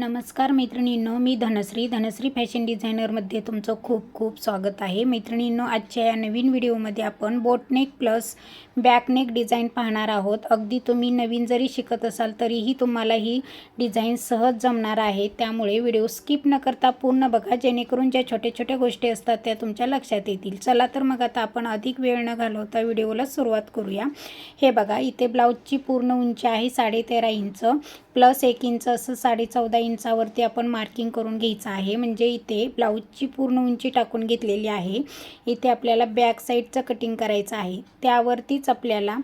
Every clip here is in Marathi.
नमस्कार मैत्रिणींनो मी धनश्री. धनश्री फॅशन डिझायनरमध्ये तुमचं खूप खूप स्वागत आहे. मैत्रिणींनो आजच्या या नवीन व्हिडिओमध्ये आपण बोटनेक प्लस बॅकनेक डिझाईन पाहणार आहोत. अगदी तुम्ही नवीन जरी शिकत असाल तरीही तुम्हाला ही डिझाईन सहज जमणार आहे. त्यामुळे व्हिडिओ स्किप न करता पूर्ण बघा. जेणेकरून ज्या छोट्या छोट्या गोष्टी असतात त्या तुमच्या लक्षात येतील. चला तर मग आता आपण अधिक वेळ न घालवता व्हिडिओला सुरुवात करूया. हे बघा इथे ब्लाऊजची पूर्ण उंची आहे साडे तेरा इंच. प्लस एक इंच असं साडे चौदा इंचावरती आपण मार्किंग करून घ्यायचं आहे. म्हणजे इथे ब्लाऊजची पूर्ण उंची टाकून घेतलेली आहे. इथे आपल्याला बॅक साईडचं कटिंग करायचं आहे. त्यावरतीच आपल्याला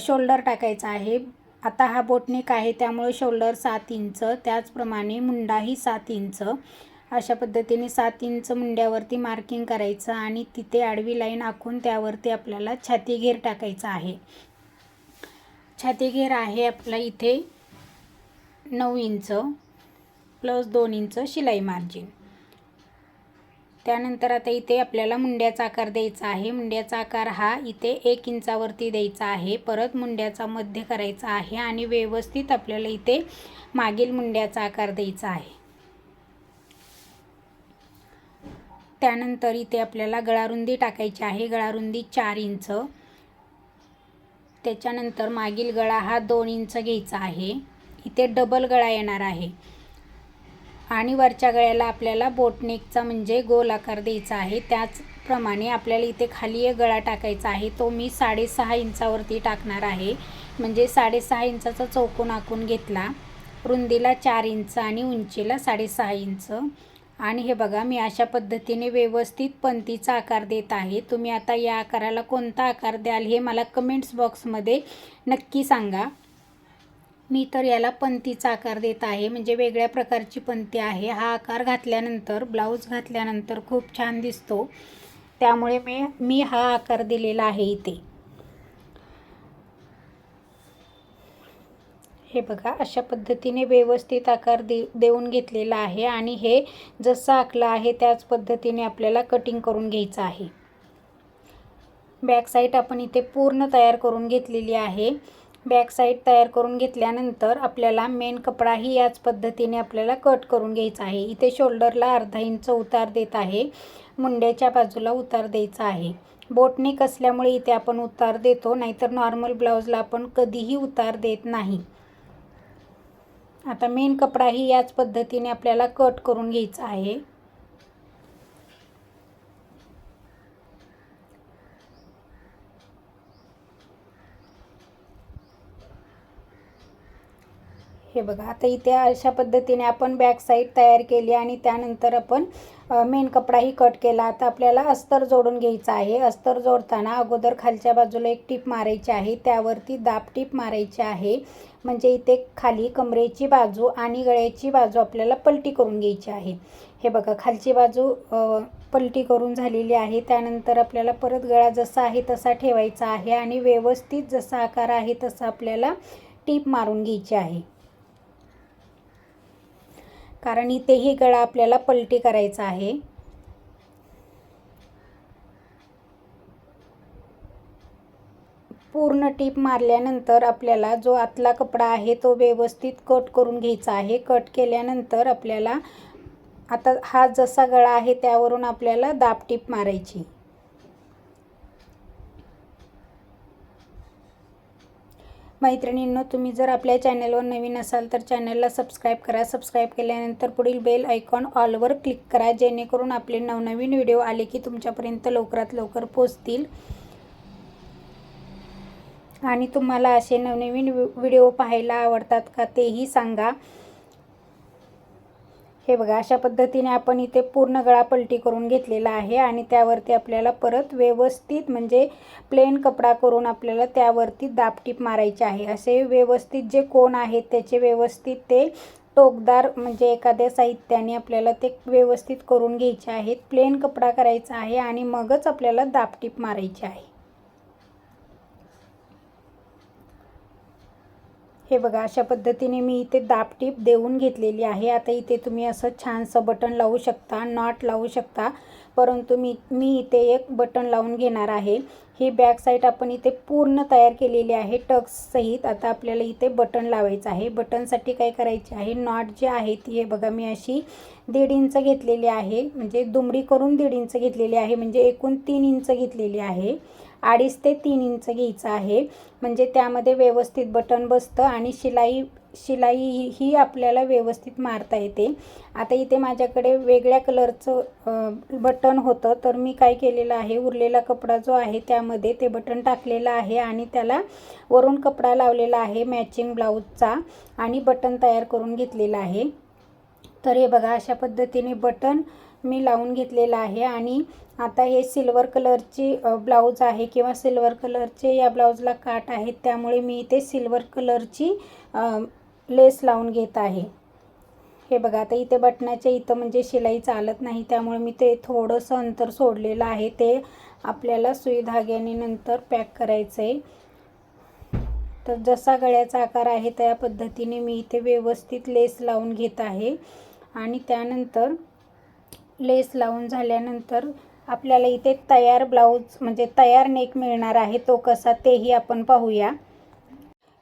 शोल्डर टाकायचा आहे. आता हा बोटनेक आहे त्यामुळे शोल्डर सात इंच त्याचप्रमाणे मुंडाही सात इंच. अशा पद्धतीने सात इंच मुंड्यावरती मार्किंग करायचं आणि तिथे आडवी लाईन आखून त्यावरती आपल्याला छाती घेर टाकायचा आहे. छाती घेर आहे आपला इथे नऊ इंच. प्लस दोन इंच शिलाई मार्जिन. त्यानंतर आता इथे आपल्याला मुंड्याचा आकार द्यायचा आहे. मुंड्याचा आकार हा इथे एक इंचावरती द्यायचा आहे. परत मुंड्याचा मध्य करायचा आहे आणि व्यवस्थित आपल्याला इथे मागील मुंड्याचा आकार द्यायचा आहे. त्यानंतर इथे आपल्याला गळारुंदी टाकायची आहे. गळारुंदी चार इंच. त्याच्यानंतर मागील गळा हा दोन इंच घ्यायचा आहे. इथे डबल गळा येणार आहे. आणि वरच्या गळ्याला आपल्याला बोटनेकचा म्हणजे गोल आकार द्यायचा आहे. त्याचप्रमाणे आपल्याला इथे खाली एक गळा टाकायचा आहे. तो मी साडेसहा इंचावरती टाकणार आहे. म्हणजे साडेसहा इंचाचा चौकोन आखून घेतला. रुंदीला चार इंच आणि उंचीला साडेसहा इंच. आणि हे बघा मी अशा पद्धतीने व्यवस्थित पंतीचा आकार देत आहे. तुम्ही आता या आकाराला कोणता आकार द्याल हे मला कमेंट्स बॉक्समध्ये नक्की सांगा. मी तर याला पंतीचा आकार देत आहे. म्हणजे वेगळ्या प्रकारची पंती आहे. हा आकार घातल्यानंतर ब्लाऊज घातल्यानंतर खूप छान दिसतो. त्यामुळे मी मी हा आकार दिलेला आहे इथे. हे बघा अशा पद्धतीने व्यवस्थित आकार दे देऊन घेतलेला आहे आणि हे जसं आखलं आहे त्याच पद्धतीने आपल्याला कटिंग करून घ्यायचं आहे. बॅक साईड आपण इथे पूर्ण तयार करून घेतलेली आहे. बॅक साईड तयार करून घेतल्यानंतर आपल्याला मेन कपडाही याच पद्धतीने आपल्याला कट करून घ्यायचा आहे. इथे शोल्डरला अर्धा इंच उतार देत आहे. मुंड्याच्या बाजूला उतार द्यायचा आहे. बोटनेक असल्यामुळे इथे आपण उतार देतो नाहीतर नॉर्मल ब्लाऊजला आपण कधीही उतार देत नाही. आता मेन कपडाही याच पद्धतीने आपल्याला कट करून घ्यायचा आहे. हे बघा आता इथे अशा पद्धतीने आपण बॅक साईड तयार केली आणि त्यानंतर आपण मेन कपडाही कट केला. आता आपल्याला अस्तर जोडून घ्यायचा आहे. अस्तर जोडताना अगोदर खालच्या बाजूला एक टीप मारायची आहे. त्यावरती दाब टीप मारायची आहे. म्हणजे इथे खाली कमरेची बाजू आणि गळ्याची बाजू आपल्याला पलटी करून घ्यायची आहे. हे बघा खालची बाजू पलटी करून झालेली आहे. त्यानंतर आपल्याला परत गळा जसा आहे तसा ठेवायचा आहे आणि व्यवस्थित जसा आकार आहे तसा आपल्याला टीप मारून घ्यायची आहे. कारण इथेही गळा आपल्याला पलटी करायचा आहे. पूर्ण टीप मारल्यानंतर आपल्याला जो आतला कपडा आहे तो व्यवस्थित कट करून घ्यायचा आहे. कट केल्यानंतर आपल्याला आता हा जसा गळा आहे त्यावरून आपल्याला दाब टीप मारायची. मैत्रिणींनो तुम्ही जर आपल्या चॅनलवर नवीन असाल तर चॅनलला सबस्क्राईब करा. सबस्क्राईब केल्यानंतर पुढील बेल आयकॉन ऑलवर क्लिक करा जेणेकरून आपले नवनवीन व्हिडिओ आले की तुमच्यापर्यंत लवकरात लवकर पोचतील आणि तुम्हाला असे नवनवीन व्हिडिओ पाहायला आवडतात का तेही सांगा. हे बघा अशा पद्धतीने आपण इथे पूर्ण गळा पलटी करून घेतलेला आहे आणि त्यावरती आपल्याला परत व्यवस्थित म्हणजे प्लेन कपडा करून आपल्याला त्यावरती दापटीप मारायचे आहे. असे व्यवस्थित जे कोण आहेत त्याचे व्यवस्थित ते टोकदार म्हणजे एखाद्या साहित्याने आपल्याला ते व्यवस्थित करून घ्यायचे आहेत. प्लेन कपडा करायचा आहे आणि मगच आपल्याला दापटीप मारायची आहे. हे बघा अशा पद्धतीने मी इथे दाबटीप देऊन घेतलेली आहे. आता इथे तुम्ही असं छानसं बटन लावू शकता नॉट लावू शकता. परंतु मी मी इथे एक बटन लावून घेणार आहे. ही बॅक साईड आपण इथे पूर्ण तयार केलेली आहे टक्ससहित आता आपल्याला इथे बटन लावायचं आहे. बटनसाठी काय करायचे आहे नॉट जे आहे ती हे बघा मी अशी दीड इंच घेतलेली आहे. म्हणजे दुमडी करून दीड इंच घेतलेली आहे. म्हणजे एकूण तीन इंच घेतलेली आहे. अडीच ते तीन इंच घ्यायचं आहे. म्हणजे त्यामध्ये व्यवस्थित बटन बसतं आणि शिलाई शिलाई ही- ही आपल्याला व्यवस्थित मारता येते. आता इथे माझ्याकडे वेगळ्या कलरचं बटन होतं. तर मी काय केलेलं आहे उरलेला कपडा जो आहे त्यामध्ये ते बटन टाकलेलं आहे आणि त्याला वरून कपडा लावलेला आहे मॅचिंग ब्लाऊजचा आणि बटन तयार करून घेतलेलं आहे. तर हे बघा अशा पद्धतीने बटन मी लावून घेतलेलं आहे आणि आता हे सिल्वर कलरची ब्लाऊज आहे किंवा सिल्वर कलरचे या ब्लाऊजला काट आहेत त्यामुळे मी इथे सिल्वर कलरची लेस लावून घेत आहे. हे बघा आता इथे बटनाच्या इथं म्हणजे शिलाई चालत नाही त्यामुळे मी ते थोडंसं अंतर सोडलेलं आहे. ते आपल्याला सुई धाग्याने नंतर पॅक करायचं आहे तर जसा गळ्याचा आकार आहे त्या पद्धतीने मी इथे व्यवस्थित लेस लावून घेत आहे. आणि त्यानंतर लेस लावून झाल्यानंतर आपल्याला इथे तयार ब्लाऊज म्हणजे तयार नेक मिळणार आहे. तो कसा तेही आपण पाहूया.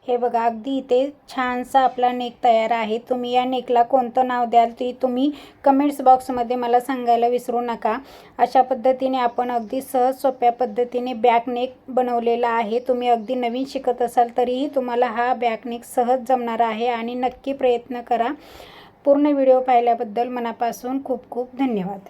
हे बघा अगदी इथे छानसा आपला नेक तयार आहे. तुम्ही या नेकला कोणतं नाव द्याल ते तुम्ही कमेंट्स बॉक्समध्ये मला सांगायला विसरू नका. अशा पद्धतीने आपण अगदी सहज सोप्या पद्धतीने बॅक नेक बनवलेला आहे. तुम्ही अगदी नवीन शिकत असाल तरीही तुम्हाला हा बॅक नेक सहज जमणार आहे आणि नक्की प्रयत्न करा. पूर्ण व्हिडिओ पाहिल्याबद्दल मनापासून खूप खूप धन्यवाद.